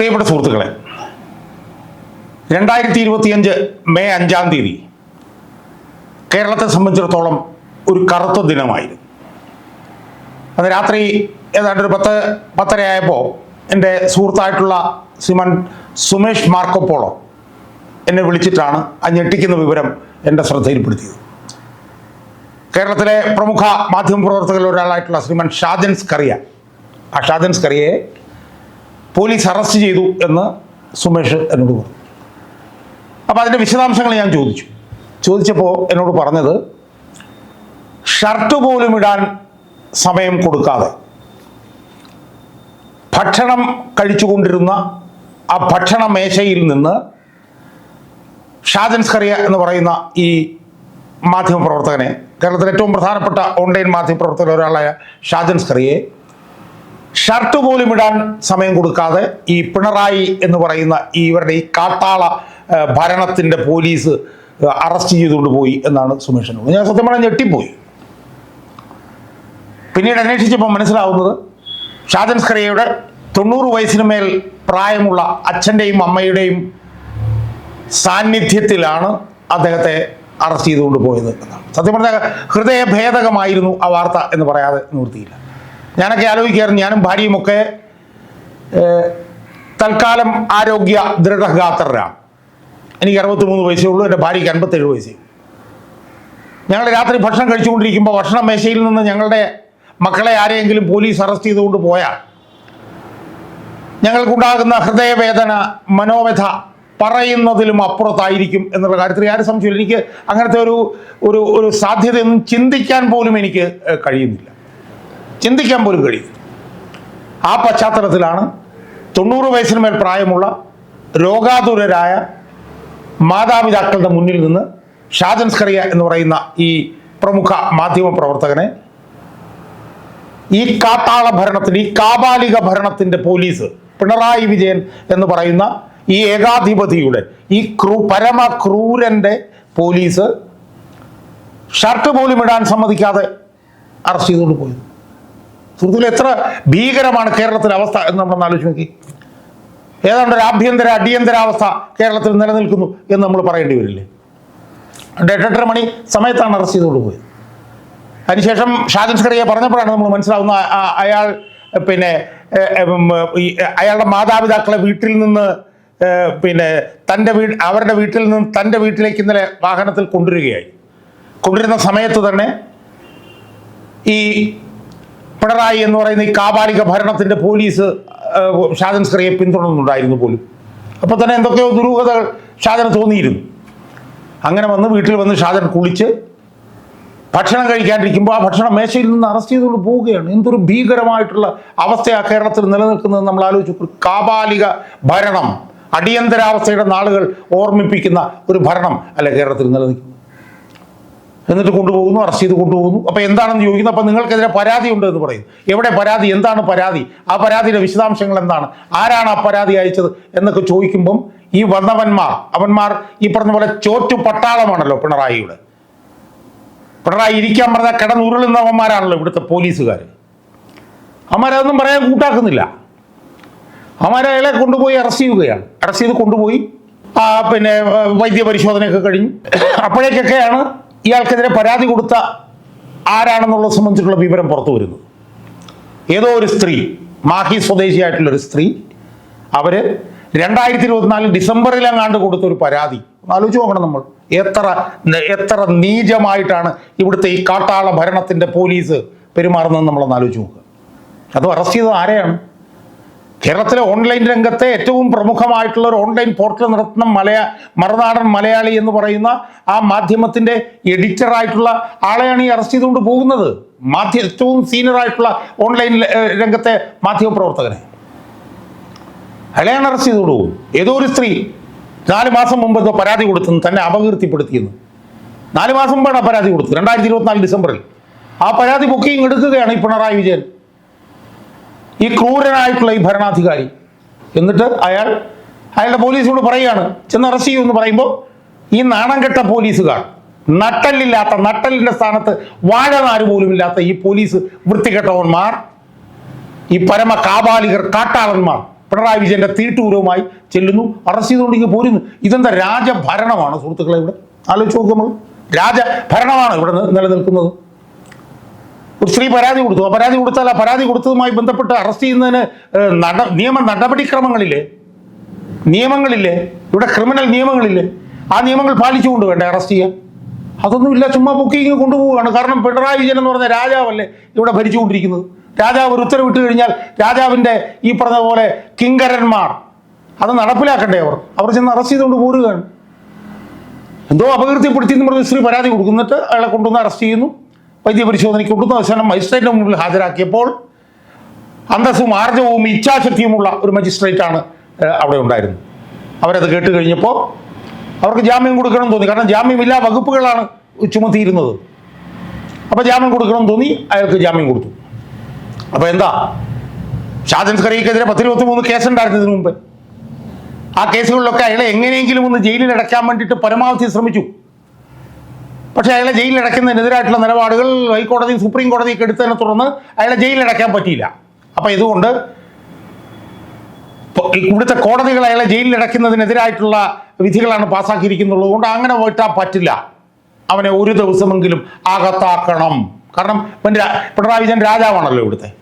പ്രിയപ്പെട്ട സുഹൃത്തുക്കളെ രണ്ടായിരത്തി ഇരുപത്തിയഞ്ച് മെയ് അഞ്ചാം തീയതി കേരളത്തെ സംബന്ധിച്ചിടത്തോളം ഒരു കറുത്ത ദിനമായിരുന്നു. അത് രാത്രി ഏതാണ്ട് ഒരു പത്ത് പത്തര ആയപ്പോൾ എന്റെ സുഹൃത്തായിട്ടുള്ള സിമൻ സുമേഷ് മാർക്കോപ്പോളോ എന്നെ വിളിച്ചിട്ടാണ് ആ ഞെട്ടിക്കുന്ന വിവരം എന്റെ ശ്രദ്ധയിൽപ്പെടുത്തിയത്. കേരളത്തിലെ പ്രമുഖ മാധ്യമപ്രവർത്തകരിൽ ഒരാളായിട്ടുള്ള ശ്രീമൻ ഷാജൻ സ്കറിയ ആ ഷാജൻ സ്കറിയയെ പോലീസ് അറസ്റ്റ് ചെയ്തു എന്ന് സുമേഷ് എന്നോട് പറഞ്ഞു. അപ്പോൾ അതിന്റെ വിശദാംശങ്ങൾ ഞാൻ ചോദിച്ചു. ചോദിച്ചപ്പോൾ എന്നോട് പറഞ്ഞത് ഷർട്ട് പോലും ഇടാൻ സമയം കൊടുക്കാതെ ഭക്ഷണം കഴിച്ചുകൊണ്ടിരുന്ന ആ ഭക്ഷണ മേശയിൽ നിന്ന് ഷാജൻ സ്കറിയ എന്ന് പറയുന്ന ഈ മാധ്യമപ്രവർത്തകനെ കേരളത്തിലെ ഏറ്റവും പ്രധാനപ്പെട്ട ഓൺലൈൻ മാധ്യമപ്രവർത്തകർ ഒരാളായ ഷാജൻ സ്കറിയെ ഷർട്ട് പോലും ഇടാൻ സമയം കൊടുക്കാതെ ഈ പിണറായി എന്ന് പറയുന്ന ഇവരുടെ ഈ കാട്ടാള ഭരണത്തിന്റെ പോലീസ് അറസ്റ്റ് ചെയ്തുകൊണ്ട് പോയി എന്നാണ് സുമേഷനോട് ഞാൻ സത്യം പറഞ്ഞാൽ ഞെട്ടിപ്പോയി. പിന്നീട് അന്വേഷിച്ചപ്പോൾ മനസ്സിലാവുന്നത് ഷാജൻ സ്കറിയയുടെ തൊണ്ണൂറ് വയസ്സിന് മേൽ പ്രായമുള്ള അച്ഛന്റെയും അമ്മയുടെയും സാന്നിധ്യത്തിലാണ് അദ്ദേഹത്തെ അറസ്റ്റ് ചെയ്തുകൊണ്ട് പോയത് എന്നാണ്. സത്യം പറഞ്ഞാൽ ഹൃദയഭേദകമായിരുന്നു ആ വാർത്ത എന്ന് പറയാതെ നിവൃത്തിയില്ല. ഞാനൊക്കെ ആലോചിക്കായിരുന്നു ഞാനും ഭാര്യയുമൊക്കെ തൽക്കാലം ആരോഗ്യ ദൃഢഗാത്രരാണ്. എനിക്ക് അറുപത്തിമൂന്ന് വയസ്സേ ഉള്ളൂ എന്റെ ഭാര്യയ്ക്ക് അൻപത്തേഴ് വയസ്സേ. ഞങ്ങൾ രാത്രി ഭക്ഷണം കഴിച്ചുകൊണ്ടിരിക്കുമ്പോൾ ഭക്ഷണ മേശയിൽ നിന്ന് ഞങ്ങളുടെ മക്കളെ ആരെയെങ്കിലും പോലീസ് അറസ്റ്റ് ചെയ്തുകൊണ്ട് പോയാൽ ഞങ്ങൾക്കുണ്ടാകുന്ന ഹൃദയവേദന മനോവ്യഥ പറയുന്നതിലും അപ്പുറത്തായിരിക്കും എന്നുള്ള കാര്യത്തിൽ ആരും സംശയമില്ല എനിക്ക് അങ്ങനത്തെ ഒരു ഒരു ഒരു സാധ്യതയൊന്നും ചിന്തിക്കാൻ പോലും എനിക്ക് കഴിയുന്നില്ല. ചിന്തിക്കാൻ പോലും കഴിയും. ആ പശ്ചാത്തലത്തിലാണ് തൊണ്ണൂറ് വയസ്സിന് മേൽ പ്രായമുള്ള രോഗാതുരരായ മാതാപിതാക്കളുടെ മുന്നിൽ നിന്ന് ഷാജൻ സ്കറിയ എന്ന് പറയുന്ന ഈ പ്രമുഖ മാധ്യമ പ്രവർത്തകനെ ഈ കാട്ടാള ഭരണത്തിന്റെ ഈ കാബാലിക ഭരണത്തിന്റെ പോലീസ് പിണറായി വിജയൻ എന്ന് പറയുന്ന ഈ ഏകാധിപതിയുടെ ഈ ക്രൂ പരമ ക്രൂരന്റെ പോലീസ് ഷർട്ട് പോലും ഇടാൻ സമ്മതിക്കാതെ അറസ്റ്റ് ചെയ്തുകൊണ്ട് പോയത് സുഹൃത്തുക്കളെ എത്ര ഭീകരമാണ് കേരളത്തിലെ അവസ്ഥ എന്ന് നമ്മൾ ആലോചിച്ച് നോക്കി. ഏതാണ്ട് ഒരു ആഭ്യന്തര അടിയന്തരാവസ്ഥ കേരളത്തിൽ നിലനിൽക്കുന്നു എന്ന് നമ്മൾ പറയേണ്ടി വരില്ലേ? എട്ടെട്ടര മണി സമയത്താണ് അറസ്റ്റ് ചെയ്തുകൊണ്ട് പോയത്. അതിനുശേഷം ഷാജൻ പറഞ്ഞപ്പോഴാണ് നമ്മൾ മനസ്സിലാവുന്ന അയാൾ പിന്നെ അയാളുടെ മാതാപിതാക്കളെ വീട്ടിൽ നിന്ന് പിന്നെ തന്റെ വീട് അവരുടെ വീട്ടിൽ നിന്ന് തന്റെ വീട്ടിലേക്ക് ഇന്നലെ വാഹനത്തിൽ കൊണ്ടുവരികയായി. കൊണ്ടുവരുന്ന സമയത്ത് തന്നെ ഈ പിണറായി എന്ന് പറയുന്ന ഈ കാബാലിക ഭരണത്തിന്റെ പോലീസ് ഷാജൻ സ്ക്രിയെ പിന്തുടർന്നുണ്ടായിരുന്നു പോലും. അപ്പോൾ തന്നെ എന്തൊക്കെയോ ദുരൂഹതകൾ ഷാജന് തോന്നിയിരുന്നു. അങ്ങനെ വന്ന് വീട്ടിൽ വന്ന് ഷാജൻ കുളിച്ച് ഭക്ഷണം കഴിക്കാണ്ടിരിക്കുമ്പോൾ ആ ഭക്ഷണം മേശയിൽ നിന്ന് അറസ്റ്റ് ചെയ്തുകൊണ്ട് പോവുകയാണ്. എന്തൊരു ഭീകരമായിട്ടുള്ള അവസ്ഥയാണ് കേരളത്തിൽ നിലനിൽക്കുന്നത് നമ്മൾ ആലോചിച്ചു കാപാലിക ഭരണം അടിയന്തരാവസ്ഥയുടെ നാളുകൾ ഓർമ്മിപ്പിക്കുന്ന ഒരു ഭരണം അല്ല കേരളത്തിൽ നിലനിൽക്കുന്നത്? എന്നിട്ട് കൊണ്ടുപോകുന്നു അറസ്റ്റ് ചെയ്ത് കൊണ്ടുപോകുന്നു. അപ്പോൾ എന്താണെന്ന് ചോദിക്കുന്നു? അപ്പോൾ നിങ്ങൾക്കെതിരെ പരാതി ഉണ്ട് എന്ന് പറയും. എവിടെ പരാതി? എന്താണ് പരാതി? ആ പരാതിയുടെ വിശദാംശങ്ങൾ എന്താണ്? ആരാണ് ആ പരാതി അയച്ചത് എന്നൊക്കെ ചോദിക്കുമ്പം ഈ വന്നവന്മാർ അവന്മാർ ഈ പറഞ്ഞ പോലെ ചോറ്റു പട്ടാളമാണല്ലോ പിണറായിയുടെ പിണറായി ഇരിക്കാൻ പറഞ്ഞാൽ കിടന്നുരുളുന്നവന്മാരാണല്ലോ ഇവിടുത്തെ പോലീസുകാർ അവന്മാരതൊന്നും പറയാൻ കൂട്ടാക്കുന്നില്ല. അവന്മാരെ കൊണ്ടുപോയി അറസ്റ്റ് ചെയ്യുകയാണ്. അറസ്റ്റ് ചെയ്ത് കൊണ്ടുപോയി പിന്നെ വൈദ്യ വൈദ്യപരിശോധനയൊക്കെ കഴിഞ്ഞു. അപ്പോഴേക്കൊക്കെയാണ് ഇയാൾക്കെതിരെ പരാതി കൊടുത്ത ആരാണെന്നുള്ളത് സംബന്ധിച്ചിട്ടുള്ള വിവരം പുറത്തു വരുന്നു. ഏതോ ഒരു സ്ത്രീ മാഹി സ്വദേശിയായിട്ടുള്ളൊരു സ്ത്രീ അവർ രണ്ടായിരത്തി ഇരുപത്തിനാല് ഡിസംബറിലെങ്ങാണ്ട് കൊടുത്ത ഒരു പരാതി. ആലോചിച്ച് നോക്കണം നമ്മൾ. എത്ര എത്ര നീചമായിട്ടാണ് ഇവിടുത്തെ ഈ കാട്ടാള ഭരണത്തിന്റെ പോലീസ് പെരുമാറുന്നത് നമ്മളൊന്ന് ആലോചിച്ച് നോക്കുക. അത് അറസ്റ്റ് ചെയ്തത് ആരെയാണ്? കേരളത്തിലെ ഓൺലൈൻ രംഗത്തെ ഏറ്റവും പ്രമുഖമായിട്ടുള്ള ഒരു ഓൺലൈൻ പോർട്ടൽ നടത്തുന്ന മലയാ മറുനാടൻ മലയാളി എന്ന് പറയുന്ന ആ മാധ്യമത്തിന്റെ എഡിറ്ററായിട്ടുള്ള ആളെയാണ് ഈ അറസ്റ്റ് ചെയ്തുകൊണ്ട് പോകുന്നത്. മാധ്യ ഏറ്റവും സീനിയറായിട്ടുള്ള ഓൺലൈൻ രംഗത്തെ മാധ്യമ പ്രവർത്തകനെ അയാളെയാണ് അറസ്റ്റ് ചെയ്തുകൊണ്ട് പോകുന്നത്. ഏതോ ഒരു സ്ത്രീ നാല് മാസം മുമ്പ് എന്തോ പരാതി കൊടുത്തെന്ന് തന്നെ അപകീർത്തിപ്പെടുത്തിയെന്ന്. നാല് മാസം മുമ്പാണ് പരാതി കൊടുത്തത്. രണ്ടായിരത്തി ഇരുപത്തിനാല് ഡിസംബറിൽ. ആ പരാതി ബുക്കിംഗ് എടുക്കുകയാണ് ഈ പിണറായി വിജയൻ. ഈ ക്രൂരനായിട്ടുള്ള ഈ ഭരണാധികാരി. എന്നിട്ട് അയാൾ അയാളുടെ പോലീസിനോട് പറയുകയാണ് ചെന്ന് അറസ്റ്റ് ചെയ്യൂ എന്ന് പറയുമ്പോൾ ഈ നാണം കെട്ട പോലീസുകാർ നട്ടല്ലില്ലാത്ത നട്ടലിന്റെ സ്ഥാനത്ത് വാഴനാര് പോലും ഇല്ലാത്ത ഈ പോലീസ് വൃത്തികെട്ടവന്മാർ ഈ പരമ കാബാലികർ കാട്ടാളന്മാർ പിണറായി വിജയന്റെ തീട്ടൂരവുമായി ചെല്ലുന്നു അറസ്റ്റ് ചെയ്തുകൊണ്ട് പോരുന്നു ഇതെന്താ രാജഭരണമാണ് സുഹൃത്തുക്കളെ ഇവിടെ? ആലോചിച്ച് നോക്കുമ്പോൾ രാജഭരണമാണ് ഇവിടെ നിലനിൽക്കുന്നത്. ഒരു സ്ത്രീ പരാതി കൊടുത്തു. ആ പരാതി കൊടുത്താൽ ആ പരാതി കൊടുത്തതുമായി ബന്ധപ്പെട്ട് അറസ്റ്റ് ചെയ്യുന്നതിന് നട നിയമ നടപടിക്രമങ്ങളില്ലേ നിയമങ്ങളില്ലേ ഇവിടെ ക്രിമിനൽ നിയമങ്ങളില്ലേ ആ നിയമങ്ങൾ പാലിച്ചുകൊണ്ട് വേണ്ടേ അറസ്റ്റ് ചെയ്യാൻ? അതൊന്നുമില്ല ചുമ്മാ ബുക്കിങ് കൊണ്ടുപോവുകയാണ്. കാരണം പിണറായി വിജയൻ എന്ന് പറഞ്ഞ രാജാവല്ലേ ഇവിടെ ഭരിച്ചുകൊണ്ടിരിക്കുന്നത്? രാജാവ് ഒരു ഉത്തരവിട്ട് കഴിഞ്ഞാൽ രാജാവിന്റെ ഈ പറഞ്ഞ പോലെ കിങ്കരന്മാർ അത് നടപ്പിലാക്കണ്ടേ അവർ? അവർ ചെന്ന് അറസ്റ്റ് ചെയ്തുകൊണ്ട് പോരുകയാണ്. എന്തോ അപകീർത്തിപ്പെടുത്തി എന്ന് പറഞ്ഞ് സ്ത്രീ പരാതി കൊടുക്കുന്നിട്ട് അയാളെ കൊണ്ടുവന്ന് അറസ്റ്റ് ചെയ്യുന്നു. വൈദ്യപരിശോധനയ്ക്ക് കൊടുത്ത അവസാനം മജിസ്ട്രേറ്റിന് മുന്നിൽ ഹാജരാക്കിയപ്പോൾ അന്തസ്സും ആർജവും ഇച്ഛാശക്തിയുമുള്ള ഒരു മജിസ്ട്രേറ്റാണ് അവിടെ ഉണ്ടായിരുന്നത്. അവരത് കേട്ട് കഴിഞ്ഞപ്പോൾ അവർക്ക് ജാമ്യം കൊടുക്കണം തോന്നി. കാരണം ജാമ്യമില്ലാ വകുപ്പുകളാണ് ചുമത്തിയിരുന്നത്. അപ്പോൾ ജാമ്യം കൊടുക്കണം തോന്നി അയാൾക്ക് ജാമ്യം കൊടുത്തു. അപ്പോൾ എന്താ? ഷാജൻ സ്കറിയക്കെതിരെ പത്തിരുപത്തി മൂന്ന് കേസുണ്ടായിരുന്നു ഇതിനു മുമ്പ്. ആ കേസുകളിലൊക്കെ അയാളെ എങ്ങനെയെങ്കിലും ഒന്ന് ജയിലിൽ അടയ്ക്കാൻ വേണ്ടിയിട്ട് പരമാവധി ശ്രമിച്ചു. പക്ഷേ അയാളെ ജയിലിൽ അടയ്ക്കുന്നതിനെതിരായിട്ടുള്ള നിലപാടുകൾ ഹൈക്കോടതി സുപ്രീം കോടതിയൊക്കെ എടുത്തതിനെ തുടർന്ന് അയാളെ ജയിലിൽ അടയ്ക്കാൻ പറ്റിയില്ല. അപ്പം ഇതുകൊണ്ട് ഇപ്പൊ ഇവിടുത്തെ കോടതികൾ അയാളെ ജയിലിൽ അടയ്ക്കുന്നതിനെതിരായിട്ടുള്ള വിധികളാണ് പാസ്സാക്കിയിരിക്കുന്നുള്ളത് കൊണ്ട് അങ്ങനെ പോയിട്ടാ പറ്റില്ല. അവനെ ഒരു ദിവസമെങ്കിലും അകത്താക്കണം. കാരണം രാ- പിണറായി വിജയൻ രാജാവാണല്ലോ ഇവിടുത്തെ.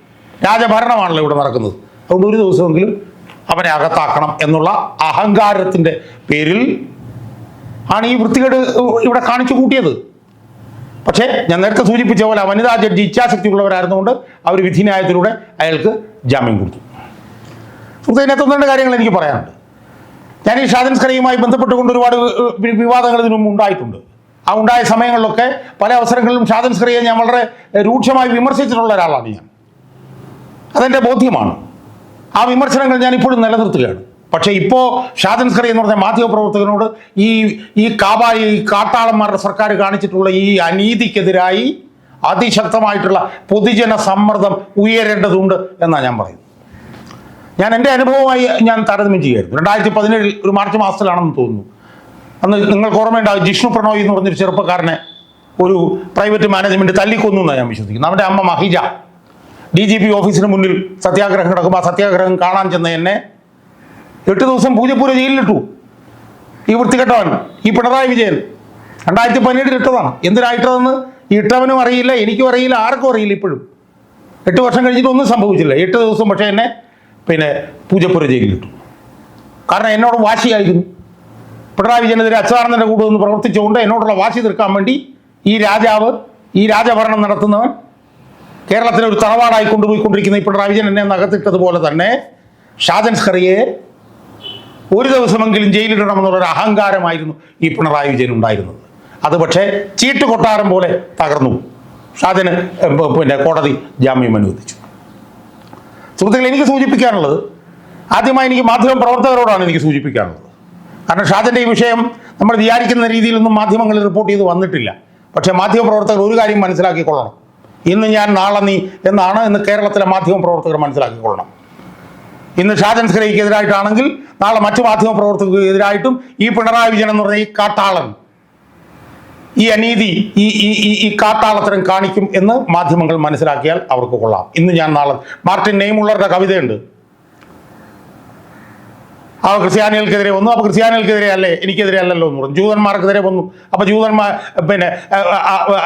രാജഭരണമാണല്ലോ ഇവിടെ നടക്കുന്നത്. അതുകൊണ്ട് ഒരു ദിവസമെങ്കിലും അവനെ അകത്താക്കണം എന്നുള്ള അഹങ്കാരത്തിന്റെ പേരിൽ ആണ് ഈ വൃത്തികേട് ഇവിടെ കാണിച്ചു കൂട്ടിയത്. പക്ഷേ ഞാൻ നേരത്തെ സൂചിപ്പിച്ച പോലെ വനിതാ ജഡ്ജി ഇച്ഛാശക്തിയുള്ളവരായിരുന്നുകൊണ്ട് അവർ വിധിന്യായത്തിലൂടെ അയാൾക്ക് ജാമ്യം കൊടുത്തു. സുഹൃത്ത് ഇതിനകത്ത് ഒന്ന് രണ്ട് കാര്യങ്ങൾ എനിക്ക് പറയാനുണ്ട്. ഞാൻ ഈ ഷാജൻ സ്കറിയുമായി ബന്ധപ്പെട്ടുകൊണ്ട് ഒരുപാട് വിവാദങ്ങൾ ഇതിനു മുമ്പ് ഉണ്ടായിട്ടുണ്ട്. ആ ഉണ്ടായ സമയങ്ങളിലൊക്കെ പല അവസരങ്ങളിലും ഷാജൻ ഞാൻ വളരെ രൂക്ഷമായി വിമർശിച്ചിട്ടുള്ള ഒരാളാണ് ഞാൻ. അതെന്റെ ബോധ്യമാണ്. ആ വിമർശനങ്ങൾ ഞാൻ ഇപ്പോഴും നിലനിർത്തുകയാണ്. പക്ഷേ ഇപ്പോൾ ഷാജൻ സ്കറി എന്ന് പറഞ്ഞ മാധ്യമപ്രവർത്തകനോട് ഈ ഈ കാബ ഈ കാട്ടാളന്മാരുടെ സർക്കാർ കാണിച്ചിട്ടുള്ള ഈ അനീതിക്കെതിരായി അതിശക്തമായിട്ടുള്ള പൊതുജന സമ്മർദ്ദം ഉയരേണ്ടതുണ്ട് എന്നാണ് ഞാൻ പറയുന്നത് ഞാൻ എന്റെ അനുഭവമായി ഞാൻ താരതമ്യം ചെയ്യുമായിരുന്നു രണ്ടായിരത്തി പതിനേഴിൽ ഒരു മാർച്ച് മാസത്തിലാണെന്ന് തോന്നുന്നു. അന്ന് നിങ്ങൾക്ക് ഓർമ്മയുണ്ടാവും ജിഷ്ണു പ്രണോയ് എന്ന് പറഞ്ഞൊരു ചെറുപ്പക്കാരനെ ഒരു പ്രൈവറ്റ് മാനേജ്മെന്റ് തല്ലിക്കൊന്നു എന്നാണ് ഞാൻ വിശ്വസിക്കുന്നത് അവന്റെ അമ്മ മഹിജ ഡി ജി പി ഓഫീസിന് മുന്നിൽ സത്യാഗ്രഹം നടക്കുമ്പോൾ ആ സത്യാഗ്രഹം കാണാൻ ചെന്ന എന്നെ എട്ട് ദിവസം പൂജപ്പൂര ജയിലിലിട്ടു. ഈ വൃത്തികെട്ടവൻ ഈ പിണറായി വിജയൻ. രണ്ടായിരത്തി പതിനേഴിൽ ഇട്ടതാണ്. എന്തിനായിട്ടതെന്ന് ഇട്ടവനും അറിയില്ല എനിക്കും അറിയില്ല ആർക്കും അറിയില്ല ഇപ്പോഴും. എട്ട് വർഷം കഴിഞ്ഞിട്ട് ഒന്നും സംഭവിച്ചില്ല. എട്ട് ദിവസം പക്ഷേ എന്നെ പിന്നെ പൂജപ്പുര ജയിലിലിട്ടു. കാരണം എന്നോട് വാശിയായിരുന്നു. പിണറായി വിജയനെതിരെ അച്യുതാനന്ദന്റെ കൂടെ ഒന്ന് പ്രവർത്തിച്ചുകൊണ്ട് എന്നോടുള്ള വാശി തീർക്കാൻ വേണ്ടി ഈ രാജാവ് ഈ രാജഭരണം നടത്തുന്നവൻ കേരളത്തിലെ ഒരു തറവാടായി കൊണ്ടുപോയിക്കൊണ്ടിരിക്കുന്ന ഈ പിണറായി വിജയൻ എന്നെ നകത്തിട്ടതുപോലെ തന്നെ ഷാജൻ സ്കറിയെ ഒരു ദിവസമെങ്കിലും ജയിലിടണമെന്നുള്ളൊരു അഹങ്കാരമായിരുന്നു ഈ പിണറായി വിജയൻ ഉണ്ടായിരുന്നത്. അത് പക്ഷേ ചീട്ട് കൊട്ടാരം പോലെ തകർന്നു. അതിന് പിന്നെ കോടതി ജാമ്യം അനുവദിച്ചു. സുഹൃത്തുക്കൾ എനിക്ക് സൂചിപ്പിക്കാനുള്ളത് ആദ്യമായി എനിക്ക് മാധ്യമ പ്രവർത്തകരോടാണ് എനിക്ക് സൂചിപ്പിക്കാനുള്ളത്. കാരണം ഷാജന്റെ ഈ വിഷയം നമ്മൾ വിചാരിക്കുന്ന രീതിയിലൊന്നും മാധ്യമങ്ങളിൽ റിപ്പോർട്ട് ചെയ്ത് വന്നിട്ടില്ല. പക്ഷേ മാധ്യമ പ്രവർത്തകർ ഒരു കാര്യം മനസ്സിലാക്കിക്കൊള്ളണം. ഇന്ന് ഞാൻ നാളെ നീ എന്നാണ് ഇന്ന് കേരളത്തിലെ മാധ്യമ പ്രവർത്തകർ മനസ്സിലാക്കിക്കൊള്ളണം. ഇന്ന് ഷാജൻ എതിരായിട്ടാണെങ്കിൽ നാളെ മറ്റു മാധ്യമ പ്രവർത്തകർക്ക് എതിരായിട്ടും ഈ പിണറായി വിജയൻ എന്ന് പറഞ്ഞ ഈ കാട്ടാളൻ ഈ അനീതി ഈ ഈ ഈ കാട്ടാളത്തരം കാണിക്കും എന്ന് മാധ്യമങ്ങൾ മനസ്സിലാക്കിയാൽ അവർക്ക് കൊള്ളാം. ഇന്ന് ഞാൻ നാളെ മാർട്ടിൻ നെയ്മുള്ളവരുടെ കവിതയുണ്ട്. അവ ക്രിസ്ത്യാനികൾക്കെതിരെ വന്നു. അപ്പോൾ ക്രിസ്ത്യാനികൾക്കെതിരെ അല്ലേ? എനിക്കെതിരെ അല്ലല്ലോ എന്ന് പറഞ്ഞു. ജൂതന്മാർക്കെതിരെ വന്നു. അപ്പോൾ ജൂതന്മാർ പിന്നെ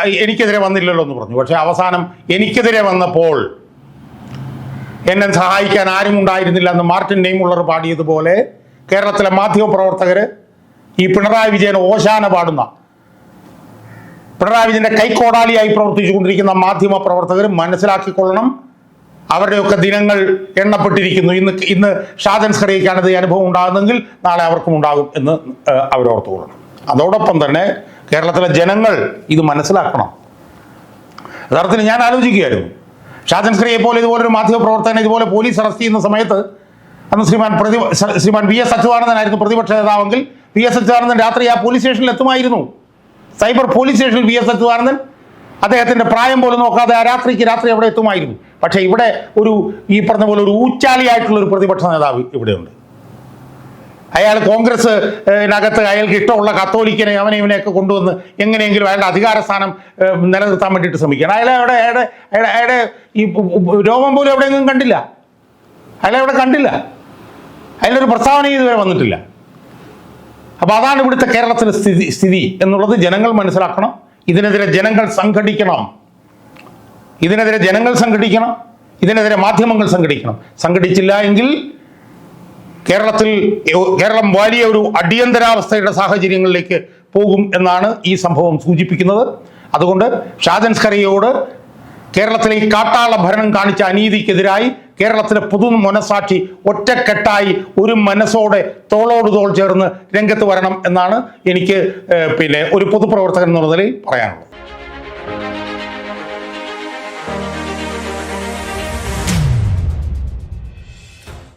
എനിക്കെതിരെ വന്നില്ലല്ലോ എന്ന് പറഞ്ഞു. പക്ഷേ അവസാനം എനിക്കെതിരെ വന്നപ്പോൾ എന്നെ സഹായിക്കാൻ ആരും ഉണ്ടായിരുന്നില്ല എന്ന് മാർട്ടിൻ നെയ്മുള്ളർ പാടിയതുപോലെ കേരളത്തിലെ മാധ്യമപ്രവർത്തകർ ഈ പിണറായി വിജയൻ ഓശാന പാടുന്ന പിണറായി വിജയന്റെ കൈക്കോടാലിയായി പ്രവർത്തിച്ചുകൊണ്ടിരിക്കുന്ന മാധ്യമ പ്രവർത്തകർ മനസ്സിലാക്കിക്കൊള്ളണം. അവരുടെയൊക്കെ ദിനങ്ങൾ എണ്ണപ്പെട്ടിരിക്കുന്നു. ഇന്ന് ഇന്ന് ഷാജൻ സ്കറിയയ്ക്കാണ് അനുഭവം ഉണ്ടാകുന്നെങ്കിൽ നാളെ അവർക്കും ഉണ്ടാകും എന്ന് അവരോർത്തുകൊള്ളണം അതോടൊപ്പം തന്നെ കേരളത്തിലെ ജനങ്ങൾ ഇത് മനസ്സിലാക്കണം. യഥാർത്ഥത്തിൽ ഞാൻ ആലോചിക്കുകയായിരുന്നു. ഷാജൻ സ്കറിയെ പോലെ മാധ്യമ പ്രവർത്തകനെ ഇതുപോലെ പോലീസ് അറസ്റ്റ് ചെയ്യുന്ന സമയത്ത് അന്ന് ശ്രീമാൻ പ്രതി ശ്രീമാൻ വി എസ് അച്യുതാനന്ദനായിരുന്നു പ്രതിപക്ഷ നേതാവെങ്കിൽ വി എസ് അച്യുതാനന്ദൻ രാത്രി ആ പോലീസ് സ്റ്റേഷനിൽ എത്തുമായിരുന്നു. സൈബർ പോലീസ് സ്റ്റേഷനിൽ വി എസ് അച്യുതാനന്ദൻ അദ്ദേഹത്തിന്റെ പ്രായം പോലും നോക്കാതെ ആ രാത്രിക്ക് രാത്രി അവിടെ എത്തുമായിരുന്നു. പക്ഷേ ഇവിടെ ഒരു ഈ പറഞ്ഞ പോലെ ഒരു ഊച്ചാലിയായിട്ടുള്ള ഒരു പ്രതിപക്ഷ നേതാവ് ഇവിടെയുണ്ട്. അയാൾ കോൺഗ്രസ് അകത്ത് അയാൾക്ക് ഇഷ്ടമുള്ള കത്തോലിക്കനെ അവനെ ഇവനെയൊക്കെ കൊണ്ടുവന്ന് എങ്ങനെയെങ്കിലും അയാളുടെ അധികാര സ്ഥാനം നിലനിർത്താൻ വേണ്ടിയിട്ട് ശ്രമിക്കണം അയാളെ അവിടെ അയാളുടെ അയാളുടെ ഈ രോമം പോലും എവിടെയെങ്കിലും കണ്ടില്ല. അയാളെ അവിടെ കണ്ടില്ല. അതിലൊരു പ്രസ്താവന ഇതുവരെ വന്നിട്ടില്ല. അപ്പോൾ അതാണ് ഇവിടുത്തെ കേരളത്തിലെ സ്ഥിതി സ്ഥിതി എന്നുള്ളത് ജനങ്ങൾ മനസ്സിലാക്കണം. ഇതിനെതിരെ ജനങ്ങൾ സംഘടിക്കണം. ഇതിനെതിരെ ജനങ്ങൾ സംഘടിക്കണം. ഇതിനെതിരെ മാധ്യമങ്ങൾ സംഘടിക്കണം. സംഘടിച്ചില്ല എങ്കിൽ കേരളത്തിൽ കേരളം വലിയ ഒരു അടിയന്തരാവസ്ഥയുടെ സാഹചര്യങ്ങളിലേക്ക് പോകും എന്നാണ് ഈ സംഭവം സൂചിപ്പിക്കുന്നത്. അതുകൊണ്ട് ഷാജൻ സ്കറിയോട് കേരളത്തിലെ ഈ കാട്ടാള ഭരണം കാണിച്ച അനീതിക്കെതിരായി കേരളത്തിലെ പുതു മനസാക്ഷി ഒറ്റക്കെട്ടായി ഒരു മനസ്സോടെ തോളോട് തോൾ ചേർന്ന് രംഗത്ത് വരണം എന്നാണ് എനിക്ക് പിന്നെ ഒരു പൊതുപ്രവർത്തകൻ എന്നുള്ള നിലയിൽ പറയാനുള്ളത്.